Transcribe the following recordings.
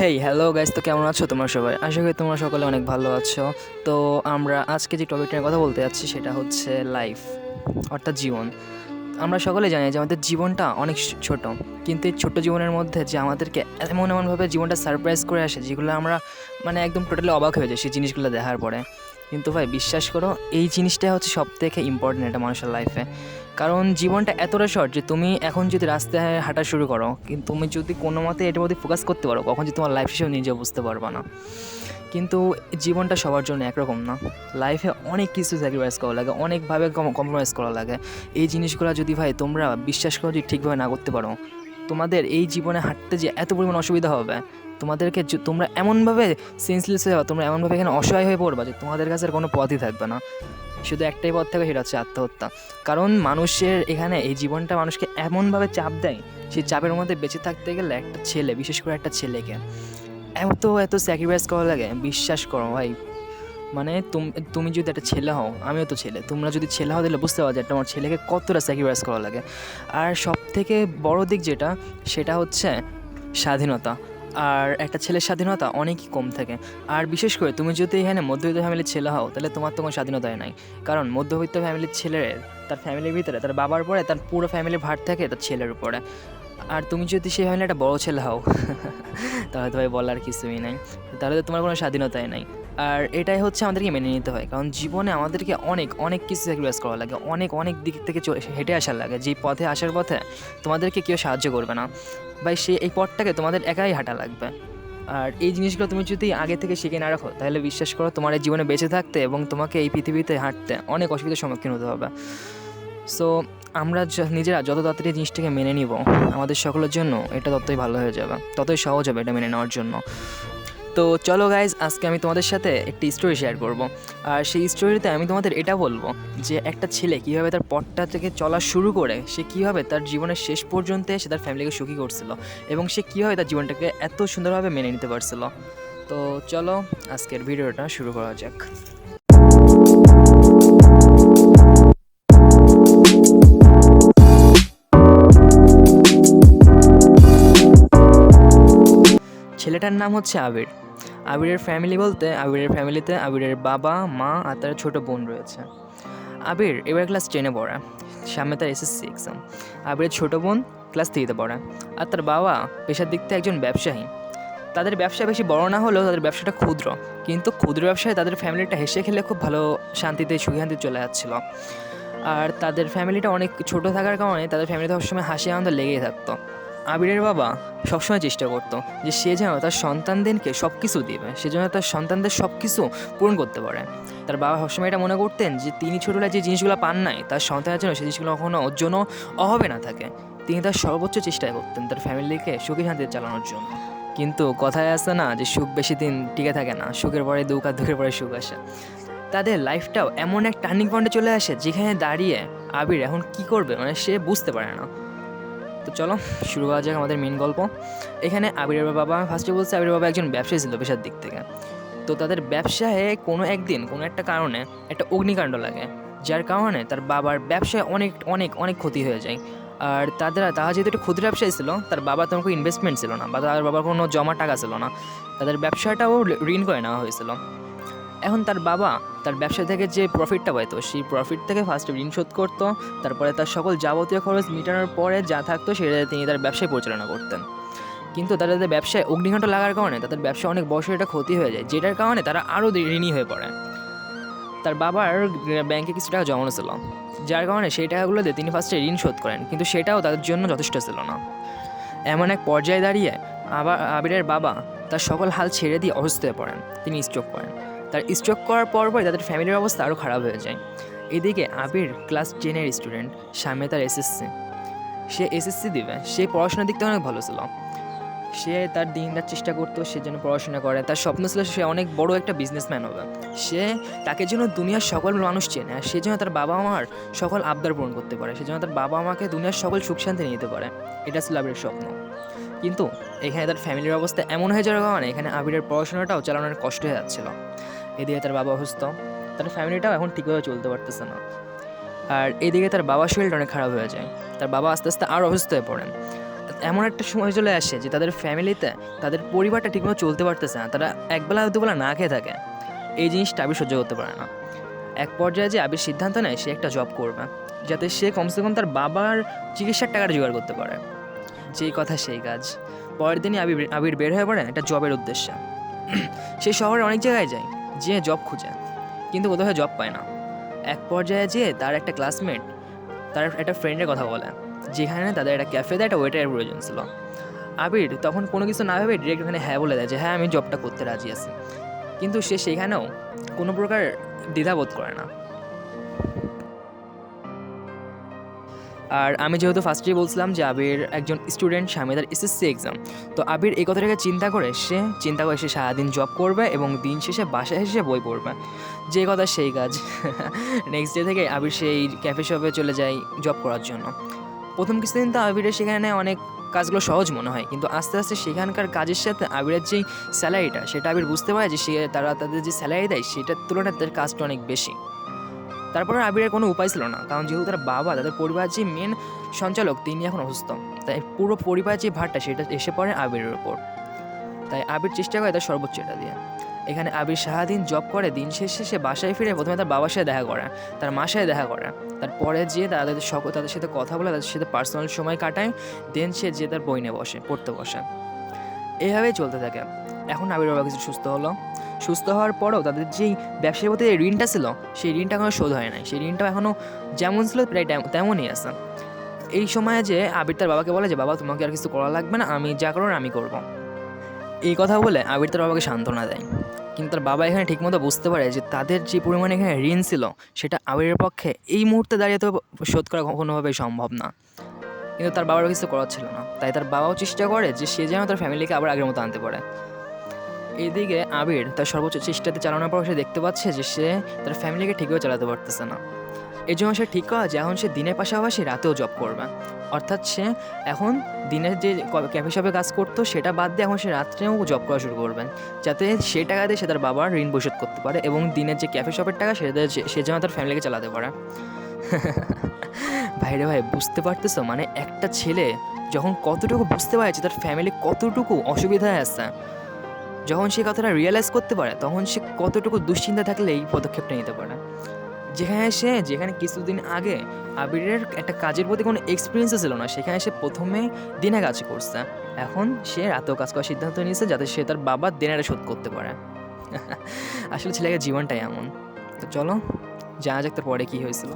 Hey hello guys তো কেমন আছো তোমরা সবাই? আশা করি তোমরা সকলে অনেক ভালো আছো। তো আমরা আজকে যে টপিকটা কথা বলতে যাচ্ছি সেটা হচ্ছে লাইফ অর্থাৎ জীবন। আমরা সকলে জানি যে আমাদের জীবনটা অনেক ছোট, কিন্তু এই ছোট্ট জীবনের মধ্যে যে আমাদেরকে এমন এমনভাবে জীবনটা সারপ্রাইজ করে আসে, যেগুলো আমরা মানে একদম টোটালি অবাক হয়ে যাই সেই জিনিসগুলো দেখার পরে। কিন্তু ভাই, বিশ্বাস করো, এই জিনিসটা হচ্ছে সব থেকে ইম্পর্টেন্ট একটা মানুষের লাইফে কারণ জীবনটা এতটা শর্ট যে তুমি এখন যদি রাস্তায় হাঁটা শুরু করো, কিন্তু তুমি যদি কোনো মতে এটার মধ্যে ফোকাস করতে পারো, কখন যে তোমার লাইফ শেষেও নিজে বুঝতে পারবা না। কিন্তু জীবনটা সবার জন্য একরকম না। লাইফে অনেক কিছু স্যাক্রিফাইস করা লাগে, অনেকভাবে কম্প্রোমাইজ করা লাগে। এই জিনিসগুলো যদি ভাই তোমরা বিশ্বাস করো যদি ঠিকভাবে না করতে পারো, তোমাদের এই জীবনে হাঁটতে যে এত পরিমাণ অসুবিধা হবে, তোমাদেরকে তোমরা এমনভাবে সেন্সলেস হয়ে যাবে তোমরা এমনভাবে এখানে অসহায় হয়ে পড়বা যে তোমাদের কাছে কোনো পথই থাকবে না। শুধু একটাই পথ থাকে, সেটা হচ্ছে আত্মহত্যা। কারণ মানুষের এখানে এই জীবনটা মানুষকে এমনভাবে চাপ দেয়, সেই চাপের মধ্যে বেঁচে থাকতে গেলে একটা ছেলে, বিশেষ করে একটা ছেলেকে, এত এত স্যাক্রিফাইস করা লাগে। বিশ্বাস করো ভাই মানে তুমি যদি একটা ছেলে হও, আমিও তো ছেলে, তোমরা যদি ছেলে হও তাহলে বুঝতে পারো যে একটা আমার ছেলেকে কতটা স্যাক্রিফাইস করা লাগে। আর সব থেকে বড় দিক যেটা, সেটা হচ্ছে স্বাধীনতা। আর একটা ছেলের স্বাধীনতা অনেকই কম থাকে। আর বিশেষ করে তুমি যদি এখানে মধ্যবিত্ত ফ্যামিলির ছেলে হও, তাহলে তোমার তো কোনো স্বাধীনতাই নাই। কারণ মধ্যবিত্ত ফ্যামিলির ছেলের, তার ফ্যামিলির ভিতরে, তার বাবার পরে, তার পুরো ফ্যামিলির ভার থাকে তার ছেলের উপরে। আর তুমি যদি সেই ফ্যামিলি একটা বড়ো ছেলে হও, তাহলে তো ভাই বলার কিছুই নাই। তাহলে তো তোমার কোনো স্বাধীনতাই নাই। আর এটাই হচ্ছে আমাদেরকে মেনে নিতে হয়। কারণ জীবনে আমাদেরকে অনেক অনেক কিছু স্যাক্রিফাইস করা লাগে। অনেক অনেক দিক থেকে হেঁটে আসার লাগে। যেই পথে আসার পথে তোমাদেরকে কেউ সাহায্য করবে না। বা সে, এই পথটাকে তোমাদের একাই হাঁটা লাগবে। আর এই জিনিসগুলো তুমি যদি আগে থেকে শিখে না রাখো, তাহলে বিশ্বাস করো তোমার এই জীবনে বেঁচে থাকতে এবং তোমাকে এই পৃথিবীতে হাঁটতে অনেক অসুবিধার সম্মুখীন হতে হবে। সো আমরা য- নিজেরা যত তাড়াতাড়ি জিনিসটাকে মেনে নিব, আমাদের সকলের জন্য এটা ততই ভালো হয়ে যাবে। ততই সহজ হবে এটা মেনে নেওয়ার জন্য। তো চলো গাইজ আজকে আমি তোমাদের সাথে একটি স্টোরি শেয়ার করব। আর সেই স্টোরিতে আমি তোমাদের এটা বলব যে একটা ছেলে কীভাবে তার পথটা থেকে চলা শুরু করে, সে কীভাবে তার জীবনের শেষ পর্যন্ত সে তার ফ্যামিলিকে সুখী করছিল এবং সে কীভাবে তার জীবনটাকে এত সুন্দরভাবে মেনে নিতে পারছিল। তো চলো আজকের ভিডিওটা শুরু করা যাক। ছেলেটার নাম হচ্ছে আবির। আবিরের ফ্যামিলি বলতে আবিরের ফ্যামিলিতে আবিরের বাবা, মা আর তার ছোটো বোন রয়েছে। আবির এবার ক্লাস টেনে পড়া। সামনে তার এসএসসি এক্সাম আবিরের ছোটো বোন ক্লাস থ্রিতে পড়া। আর তার বাবা পেশার দিক থেকে একজন ব্যবসায়ী। তাদের ব্যবসা বেশি বড় না হলেও তাদের ব্যবসাটা ক্ষুদ্র। কিন্তু ক্ষুদ্র ব্যবসায় তাদের ফ্যামিলিটা হেসে খেলে খুব ভালো শান্তিতে সুখী শান্তিতে চলে যাচ্ছিল। আর তাদের ফ্যামিলিটা অনেক ছোট থাকার কারণে তাদের ফ্যামিলিতে সবসময় হাসি আনন্দ লেগেই থাকতো। আবিরের বাবা সবসময় চেষ্টা করতো যে সে যেন তার সন্তানদেরকে সব কিছু দেবে, সে যেন তার সন্তানদের সব কিছু পূরণ করতে পারে। তার বাবা সবসময় এটা মনে করতেন যে তিনি ছোটবেলায় যে জিনিসগুলো পান নাই, তার সন্তানের জন্য সেই জিনিসগুলো কখনো ওর জন্য অভাবে না থাকে। তিনি তার সর্বোচ্চ চেষ্টা করতেন তার ফ্যামিলিকে সুখী শান্তিতে চালানোর জন্য। কিন্তু কথায় আসে না যে সুখ বেশি দিন টিকে থাকে না, সুখের পরে দুঃখ আর দুঃখের পরে সুখ আসে। তাদের লাইফটাও এমন এক টার্নিং পয়েন্টে চলে আসে যেখানে দাঁড়িয়ে আবির এখন কি করবে মানে সে বুঝতে পারে না। তো চলো, শুরু করা যাক আমাদের মেন গল্প। এখানে আবিরের বাবা ফার্স্টে বলছে আবিরের বাবা একজন ব্যবসায়ী ছিল পেশার দিক থেকে। তো তাদের ব্যবসায় কোনো একদিন, কোনো একটা কারণে একটা অগ্নিকাণ্ড লাগে। যার কারণে তার বাবার ব্যবসায় অনেক অনেক অনেক ক্ষতি হয়ে যায়। আর তাদের, তারা যেহেতু একটা ক্ষুদ্র ব্যবসায়ী ছিল, তার বাবা তেমন কোনো ইনভেস্টমেন্ট ছিল না, বা তার বাবার কোনো জমা টাকা ছিল না। তাদের ব্যবসাটাও ঋণ করে নেওয়া হয়েছিল। এখন তার বাবা তার ব্যবসা থেকে যে প্রফিটটা পাইতো সেই প্রফিট থেকে ফার্স্টে ঋণ শোধ করতো, তারপরে তার সকল যাবতীয় খরচ মেটানোর পরে যা থাকতো সেটা তিনি তার ব্যবসায় পরিচালনা করতেন। কিন্তু তাদের ব্যবসায় অগ্নিকাণ্ড লাগার কারণে তাদের ব্যবসা অনেক বছর এটা ক্ষতি হয়ে যায়, যেটার কারণে তারা আরও ঋণী হয়ে পড়ে। তার বাবার ব্যাংকে কিছু টাকা জমানো ছিল, যার কারণে সেই টাকাগুলো দিয়ে তিনি ফার্স্টে ঋণ শোধ করেন, কিন্তু সেটাও তাদের জন্য যথেষ্ট ছিল না। এমন এক পর্যায়ে দাঁড়িয়ে আবার আবিরের বাবা তার সকল হাল ছেড়ে দিয়ে অসুস্থ হয়ে পড়েন, তিনি স্ট্রোক করেন। তার স্ট্রোক করার পর পরে তাদের ফ্যামিলির অবস্থা আরও খারাপ হয়ে যায়। এদিকে আবির ক্লাস টেনের স্টুডেন্ট সামনে তার এসএসসি সে এসএসসি দিবে। সে পড়াশোনার দিকটা অনেক ভালো ছিল। সে তার দিন রাত চেষ্টা করতো, সে যেন পড়াশোনা করে। তার স্বপ্ন ছিল সে অনেক বড় একটা বিজনেসম্যান হবে। সে তাকে যেন দুনিয়ার সকল মানুষ চেনে আর সে যেন তার বাবা মার সকল আবদার পূরণ করতে পারে। সে যেন তার বাবা মাকে দুনিয়ার সকল সুখ শান্তি নিতে পারে। এটা ছিল আবির স্বপ্ন। কিন্তু এখানে তার ফ্যামিলির অবস্থা এমন হয়ে যাওয়ার কারণে এখানে আবিরের পড়াশোনাটাও চালানোর কষ্ট হয়ে যাচ্ছিল। এদিকে তার বাবা অসুস্থ। তার ফ্যামিলিটাও এখন ঠিকভাবে চলতে পারতেছে না। আর এদিকে তার বাবার শরীরটা অনেক খারাপ হয়ে যায়। তার বাবা আস্তে আস্তে আরও অসুস্থ হয়ে পড়েন। এমন একটা সময় চলে আসে যে তাদের ফ্যামিলিতে তাদের পরিবারটা ঠিকমতো চলতে পারতেছে না। তারা একবেলা দুবেলা না খেয়ে থাকে। এই জিনিসটা আবির সহ্য করতে পারে না। এক পর্যায়ে যে আবির সিদ্ধান্ত নেয়, সে একটা জব করবে। যাতে সে কমসে কম তার বাবার চিকিৎসার টাকাটা জোগাড় করতে পারে। যেই কথা সেই কাজ। পরের দিনই আবির আবির বের হয়ে পড়ে একটা জবের উদ্দেশ্যে। সে শহরে অনেক জায়গায় যায় যে জব খুঁজে, কিন্তু কোথাও জব পায় না। এক পর্যায়ে যেয়ে তার একটা ক্লাসমেট তার একটা ফ্রেন্ডের কথা বলে, যেখানে তাদের একটা ক্যাফেতে একটা ওয়েটারের প্রয়োজন ছিল। আবির তখন কোনো কিছু না ভেবে ডিরেক্ট ওখানে হ্যাঁ বলে দেয় যে হ্যাঁ আমি জবটা করতে রাজি আছি। কিন্তু সে সেখানেও কোনো প্রকার দ্বিধাবোধ করে না। আর আমি যেহেতু ফার্স্টেই বলছিলাম যে আবির একজন স্টুডেন্ট সামনে তার এসএসসি এক্সাম তো আবির এই কথাটাকে চিন্তা করে সে, চিন্তা করে সে সারাদিন জব করবে এবং দিন শেষে বাসায় এসে বই পড়বে। যে কথা সেই কাজ। নেক্সট ডে থেকে আবির সেই ক্যাফে শপে চলে যায় জব করার জন্য। প্রথম কিছুদিন তো আবিরের সেখানে অনেক কাজগুলো সহজ মনে হয়, কিন্তু আস্তে আস্তে সেখানকার কাজের সাথে আবিরের যেই স্যালারিটা সেটা আবির বুঝতে পারে যে সে তারা তাদের যে স্যালারি দেয়, সেটার তুলনায় তাদের কাজটা অনেক বেশি। তারপরে আবিরের কোনো উপায় ছিল না, কারণ যেহেতু তার বাবা, তাদের পরিবার যে মেন সঞ্চালক, তিনি এখন অসুস্থ। তাই পুরো পরিবার যে ভারটা, সেটা এসে পড়ে আবিরের ওপর তাই আবির চেষ্টা করে তার সর্বোচ্চ এটা দিয়ে। এখানে আবির সারাদিন জব করে, দিন শেষে সে বাসায় ফিরে প্রথমে তার বাবার সাথে দেখা করে, তার মার সাথে দেখা করে। তারপরে যেয়ে তাদের সকল তাদের সাথে কথা বলে, তাদের সাথে পার্সোনাল সময় কাটায় দেন সে যে তার বই নিয়ে বসে, পড়তে বসে। এইভাবেই চলতে থাকে। এখন আবির বাবা কিছু সুস্থ হলো। সুস্থ হওয়ার পরেও তাদের যেই ব্যবসার প্রতি ঋণটা ছিল, সেই ঋণটা এখনও শোধ হয় নাই। সেই ঋণটা এখনও যেমন ছিল, প্রায় তেমনই আছে। এই সময়ে যে আবির তার বাবাকে বলে যে, বাবা, তোমাকে আর কিছু করা লাগবে না, আমি যা করার আমি করব। এই কথা বলে আবির তার বাবাকে সান্ত্বনা দেয়। কিন্তু তার বাবা এখানে ঠিকমতো বুঝতে পারে যে, তাদের যে পরিমাণে এখানে ঋণ ছিল, সেটা আবিরের পক্ষে এই মুহূর্তে দাঁড়িয়ে তো শোধ করা কোনোভাবেই সম্ভব না। কিন্তু তার বাবার কিছু করার ছিল না। তাই তার বাবাও চেষ্টা করে যে, সে যেন তার ফ্যামিলিকে আবার আগের মতো আনতে পারে। এদিকে আবির তার সর্বোচ্চ চেষ্টাতে চালানোর পর সে দেখতে পাচ্ছে যে সে তার ফ্যামিলিকে ঠিকভাবে চালাতে পারতেছে না। এই জন্য সে ঠিক করা যে এখন সে দিনের পাশাপাশি রাতেও জব করবে। অর্থাৎ সে এখন দিনের যে ক্যাফে শপে কাজ করতো, সেটা বাদ দিয়ে এখন সে রাত্রেও জব করা শুরু করবে। যাতে সে টাকা দিয়ে সে তার বাবার ঋণ পরিশোধ করতে পারে এবং দিনের যে ক্যাফে শপের টাকা, সেটা সে- যেন তার ফ্যামিলিকে চালাতে পারে। ভাইরে ভাই, বুঝতে পারতেছো? মানে একটা ছেলে যখন কতটুকু বুঝতে পারছে তার ফ্যামিলি কতটুকু অসুবিধায় আছে যখন সে কথাটা রিয়েলাইজ করতে পারে, তখন সে কতটুকু দুশ্চিন্তা থাকলে এই পদক্ষেপটা নিতে পারে যেখানে সে, যেখানে কিছুদিন আগে আবিরের একটা কাজের প্রতি কোনো এক্সপিরিয়েন্সও ছিল না, সেখানে সে প্রথমে দিনে কাজ করছে। এখন সে রাতেও কাজ করার সিদ্ধান্ত নিয়েছে যাতে সে তার বাবার দেনাটা শোধ করতে পারে। আসলে ছেলেকে জীবনটাই এমন। তো চলো, জানা যাক তার পরে কী হয়েছিল।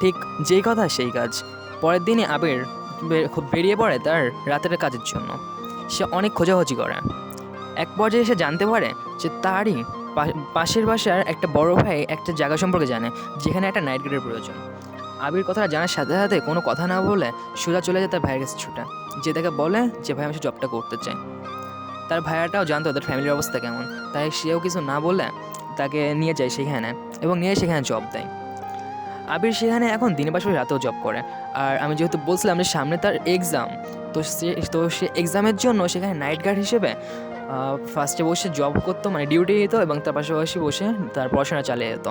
ঠিক যেই কথা সেই কাজ। পরের দিনই আবির খুব বেরিয়ে পড়ে তার রাতের কাজের জন্য। সে অনেক খোঁজাখুঁজি করে। এক পর্যায়ে সে জানতে পারে যে তারই পাশের বাসার একটা বড় ভাই একটা জায়গা সম্পর্কে জানে, যেখানে একটা নাইট গার্ডের প্রয়োজন। আবির কথাটা জানার সাথে সাথে কোনো কথা না বলে সোজা চলে যায় তার ভাইয়ের কাছে ছুটে। যে তাকে বলে যে ভাই আমি সে জবটা করতে চাই। তার ভাইয়াটাও জানতো তাদের ফ্যামিলির অবস্থা কেমন, তাই সেও কিছু না বলে তাকে নিয়ে যায় সেখানে এবং নিয়ে সেখানে জব দেয়। আবির সেখানে এখন দিনের পাশাপাশি রাতেও জব করে। আর আমি যেহেতু বলছিলাম যে সামনে তার এক্সাম তো সে তো সে এক্সামের জন্য সেখানে নাইট গার্ড হিসেবে ফার্স্টে বসে জব করতো মানে ডিউটি দিত এবং তার পাশাপাশি বসে তার পড়াশোনা চালিয়ে যেত।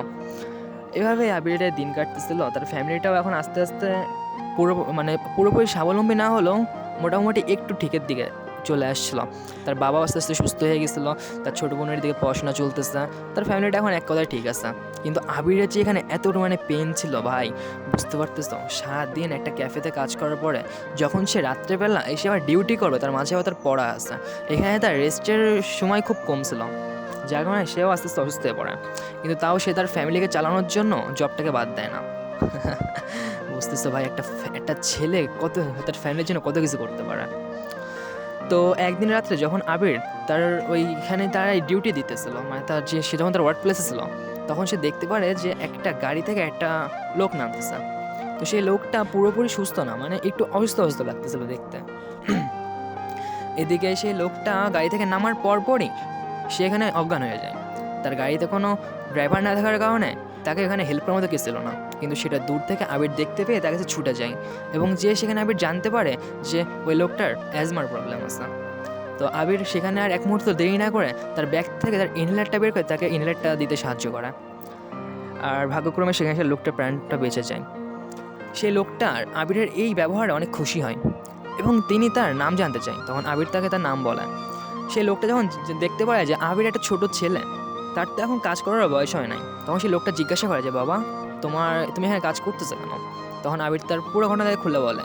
এভাবে আবিরের দিন কাটতেছিল। তার ফ্যামিলিটাও এখন আস্তে আস্তে পুরো মানে পুরোপুরি স্বাবলম্বী না হলেও মোটামুটি একটু ঠিকের দিকে চলে আসছিল তার বাবা আস্তে আস্তে সুস্থ হয়ে গেছিল, তার ছোটো বোনের দিকে পড়াশোনা চলতেছে, তার ফ্যামিলিটা এখন এক কথায় ঠিক আছে। কিন্তু আবিরের যে এখানে এত মানে পেন ছিল ভাই, বুঝতে পারতেছো? সারাদিন একটা ক্যাফেতে কাজ করার পরে যখন সে রাত্রেবেলা এসে আবার ডিউটি করবে, তার মাঝে আবার তার পড়া আছে। এখানে তার রেস্টের সময় খুব কম ছিল। যার কারণে সেও আস্তে আস্তে অসুস্থ হয়ে পড়ে। কিন্তু তাও সে তার ফ্যামিলিকে চালানোর জন্য জবটাকে বাদ দেয় না। বুঝতেছো ভাই, একটা একটা ছেলে কত তার ফ্যামিলির জন্য কত কিছু করতে পারে? তো একদিন রাত্রে যখন আবির তার ওইখানে তার ডিউটি দিতেছিল মানে তার যে, সে যখন তার ওয়ার্ক প্লেসে ছিল, তখন সে দেখতে পারে যে একটা গাড়ি থেকে একটা লোক নামতেছে। তো সেই লোকটা পুরোপুরি সুস্থ না মানে একটু অসুস্থ অসুস্থ লাগতেছিল দেখতে। এদিকে সেই লোকটা গাড়ি থেকে নামার পরপরই সে এখানে অজ্ঞান হয়ে যায়। তার গাড়িতে কোনো ড্রাইভার না থাকার কারণে তাকে এখানে হেল্পের মতো কেউ ছিল না। কিন্তু সেটা দূর থেকে আবির দেখতে পেয়ে তার কাছে ছুটে যায় এবং যে সেখানে আবির জানতে পারে যে ওই লোকটার অ্যাজমার প্রবলেম আছে। তো আবির সেখানে আর এক মুহূর্ত দেরি না করে তার ব্যাগ থেকে তার ইনহেলারটা বের করে তাকে ইনহেলারটা দিতে সাহায্য করে। আর ভাগ্যক্রমে সেখানে সে লোকটার প্রাণটা বেঁচে যায়। সেই লোকটার আবিরের এই ব্যবহারে অনেক খুশি হয় এবং তিনি তার নাম জানতে চায়। তখন আবির তাকে তার নাম বলে। সেই লোকটা যখন দেখতে পারে যে আবির একটা ছোট ছেলে তার তো এখন কাজ করার বয়স হয় নাই। তখন সেই লোকটা জিজ্ঞাসা করে যে, বাবা, তোমার, তুমি এখানে কাজ করতেছো কেন? তখন আবির তার পুরো ঘটনা তাকে খুলে বলে।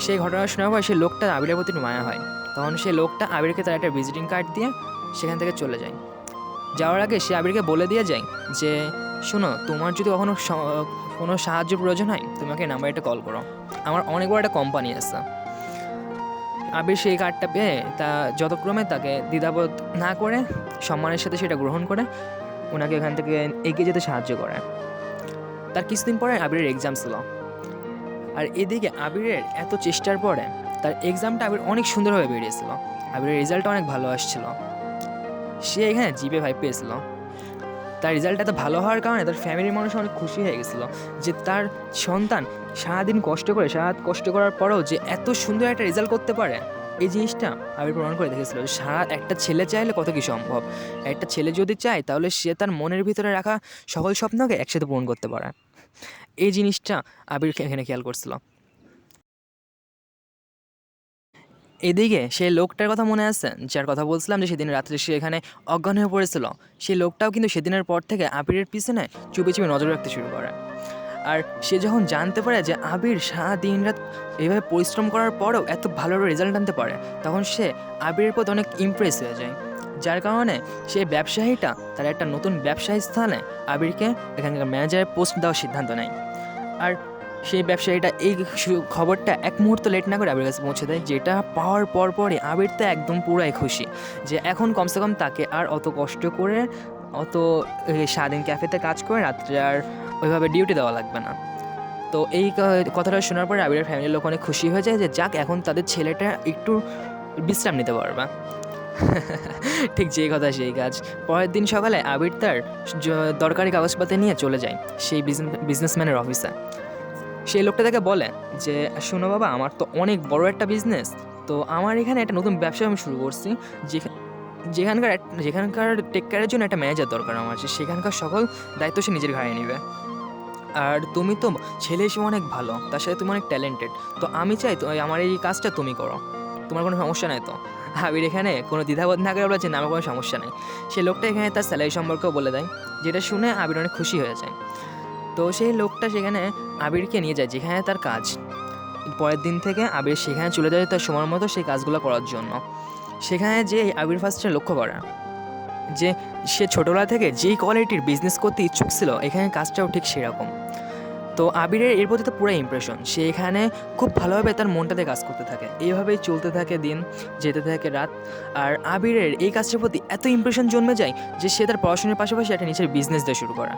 সেই ঘটনা শোনার পর সেই লোকটা আবিরের প্রতি মায়া হয়। তখন সেই লোকটা আবিরকে তার একটা ভিজিটিং কার্ড দিয়ে সেখান থেকে চলে যায়। যাওয়ার আগে সে আবিরকে বলে দিয়ে যায় যে, শোনো, তোমার যদি কখনো কোনো সাহায্য প্রয়োজন হয় তুমি আমাকে নাম্বার একটা কল করো। আমার অনেক বড় একটা কোম্পানি আছে। আবির সেই কার্ডটা পেয়ে তা যতক্রমে তাকে দ্বিধাবোধ না করে, সম্মানের সাথে সেটা গ্রহণ করে ওনাকে এখান থেকে এগিয়ে যেতে সাহায্য করে। তার কিছুদিন পরে আবিরের এক্সাম ছিল। আর এদিকে আবিরের এত চেষ্টার পরে তার এক্সামটা আবির অনেক সুন্দরভাবে বেরিয়েছিল। আবিরের রেজাল্টটা অনেক ভালো আসছিল। সে এখানে জিপে ভাই পেয়েছিল। তার রেজাল্ট এত ভালো হওয়ার কারণে তার ফ্যামিলির মানুষ অনেক খুশি হয়ে গেছিল যে তার সন্তান সারাদিন কষ্ট করে সারা রাত কষ্ট করার পরেও যে এত সুন্দর একটা রেজাল্ট করতে পারে। এই জিনিসটা আবির প্রমাণ করে দেখেছিল যে সারা একটা ছেলে চাইলে কত কি সম্ভব? একটা ছেলে যদি চায় তাহলে সে তার মনের ভিতরে রাখা সকল স্বপ্নকে একসাথে পূরণ করতে পারে। এই জিনিসটা আবির এখানে খেয়াল করছিল। এদিকে সেই লোকটার কথা মনে আছে? যার কথা বলছিলাম যে সেদিন রাত্রে সে এখানে অজ্ঞান হয়ে পড়েছিল। সেই লোকটাও কিন্তু সেদিনের পর থেকে আবিরের পিছনে চুপি চুপি নজর রাখতে শুরু করে। আর সে যখন জানতে পারে যে আবির সারা দিন রাত এইভাবে পরিশ্রম করার পরেও এত ভালো রেজাল্ট আনতে পারে, তখন সে আবিরের প্রতি অনেক ইমপ্রেস হয়ে যায়। যার কারণে সে ব্যবসায়ীটা, তার একটা নতুন ব্যবসায়ী স্থানে আবিরকে এখানকার ম্যানেজারের পোস্ট দেওয়ার সিদ্ধান্ত নেয়। আর সেই ব্যবসায়ীটা এই খবরটা এক মুহূর্ত লেট না করে আবির কাছে পৌঁছে দেয়, যেটা পাওয়ার পর পরই আবির তো একদম পুরাই খুশি যে এখন কমসে কম তাকে আর অত কষ্ট করে, অত সারাদিন ক্যাফেতে কাজ করে রাত্রে আর ওইভাবে ডিউটি দেওয়া লাগবে না। তো এই কথাটা শোনার পরে আবিরের ফ্যামিলির লোক অনেক খুশি হয়ে যায় যে যাক এখন তাদের ছেলেটা একটু বিশ্রাম নিতে পারবে। ঠিক যেই কথা সেই কাজ। পরের দিন সকালে আবির তার দরকারি কাগজপাতি নিয়ে চলে যায়, সেই বিজনেসম্যানের অফিসে সেই লোকটা তাকে বলে যে, শোনো বাবা, আমার তো অনেক বড় একটা বিজনেস তো আমার এখানে একটা নতুন ব্যবসা আমি শুরু করছি, যেখা- যেখানকার যেখানকার টেক কেয়ারের জন্য একটা ম্যানেজার দরকার আমার যে সেখানকার সকল দায়িত্ব সে নিজের ঘাড়ে নেবে। আর তুমি তো ছেলে হিসেবে অনেক ভালো, তার সাথে তুমি অনেক ট্যালেন্টেড তো আমি চাই আমার এই কাজটা তুমি করো, তোমার কোনো সমস্যা নাই তো? আবির এখানে কোনো দ্বিধাবোধ না করে বলেছে আমার কোনো সমস্যা নেই। সে লোকটা এখানে তার স্যালারি সম্পর্কেও বলে দেয়, যেটা শুনে আবির অনেক খুশি হয়ে যায়। তো সেই লোকটা সেখানে আবিরকে নিয়ে যায়, যেখানে তার কাজ। পরের দিন থেকে আবির সেখানে চলে যায় তার সময় মতো সেই কাজগুলো করার জন্য। সেখানে যে আবির ফার্স্টে লক্ষ্য করা যে সে ছোটোবেলা থেকে যেই কোয়ালিটির বিজনেস করতে ইচ্ছুক ছিল, এখানে কাজটাও ঠিক সেরকম। তো আবিরের এর প্রতি তো পুরো ইমপ্রেশন সে এখানে খুব ভালোভাবে তার মনটাতে কাজ করতে থাকে। এইভাবেই চলতে থাকে দিন, যেতে থাকে রাত। আর আবিরের এই কাজটার প্রতি এত ইমপ্রেশন জন্মে যায় যে সে তার পড়াশোনার পাশাপাশি একটা নিজের বিজনেস দিয়ে শুরু করা।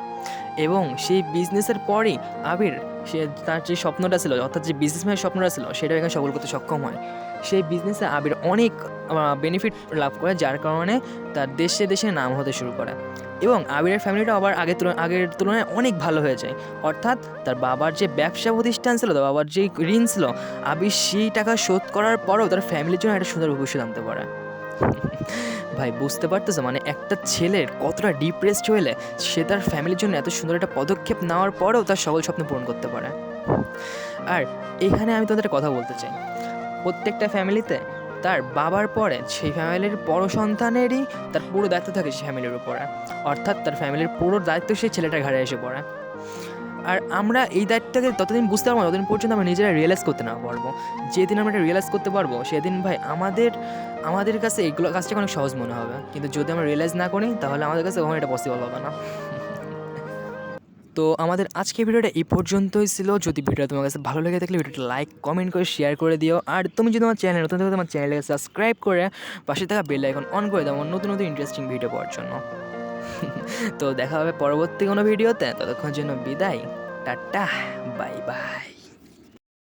এবং সেই বিজনেসের পরেই আবির সে তার যে স্বপ্নটা ছিল, অর্থাৎ যে বিজনেসম্যানের স্বপ্নটা ছিল, সেটা এখানে সফল করতে সক্ষম হয়। সেই বিজনেসে আবির অনেক বেনিফিট লাভ করে, যার কারণে তার দেশে দেশে নাম হতে শুরু করে। এবং আবিরের ফ্যামিলিটা আবার আগের তুলনায় আগের তুলনায় অনেক ভালো হয়ে যায় অর্থাৎ তার বাবার যে ব্যবসা প্রতিষ্ঠান ছিল, তার বাবার যে ঋণ ছিল, আবির সেই টাকা শোধ করার পরেও তার ফ্যামিলির জন্য একটা সুন্দর ভবিষ্যৎ আনতে পারে। ভাই, বুঝতে পারতেছো? মানে একটা ছেলের কতটা ডিপ্রেসড হলে সে তার ফ্যামিলির জন্য এত সুন্দর একটা পদক্ষেপ নেওয়ার পরেও তার সকল স্বপ্ন পূরণ করতে পারে। আর এখানে আমি তোমাদের কথা বলতে চাই। প্রত্যেকটা ফ্যামিলিতে তার বাবার পরে সেই ফ্যামিলির বড় সন্তানেরই তার পুরো দায়িত্ব থাকে সেই ফ্যামিলির উপরে। অর্থাৎ তার ফ্যামিলির পুরো দায়িত্ব সেই ছেলেটার ঘাড়ে এসে পড়ে। আর আমরা এই দায়িত্বটাকে ততদিন বুঝতে পারব ততদিন পর্যন্ত আমরা নিজেরা রিয়েলাইজ করতে না পারব। যেদিন আমরা এটা রিয়েলাইজ করতে পারব, সেদিন ভাই আমাদের আমাদের কাছে এগুলো, কাজটা অনেক সহজ মনে হবে। কিন্তু যদি আমরা রিয়েলাইজ না করি, তাহলে আমাদের কাছে কখনো এটা পসিবল হবে না। তো আমাদের আজকে ভিডিওটা এই পর্যন্তই ছিল। যদি ভিডিওটা তোমার কাছে ভালো লেগে থাকলে ভিডিওটা লাইক কমেন্ট করে শেয়ার করে দিও। আর তুমি যদি আমার চ্যানেল নতুন থাকো, তোমার চ্যানেলকে সাবস্ক্রাইব করে পাশে থাকা বেল আইকন অন করে দাও নতুন নতুন ইন্টারেস্টিং ভিডিও পাওয়ার জন্য। তো দেখা হবে পরবর্তী কোনো ভিডিওতে। ততক্ষণ জন্য বিদায়। Tata bye bye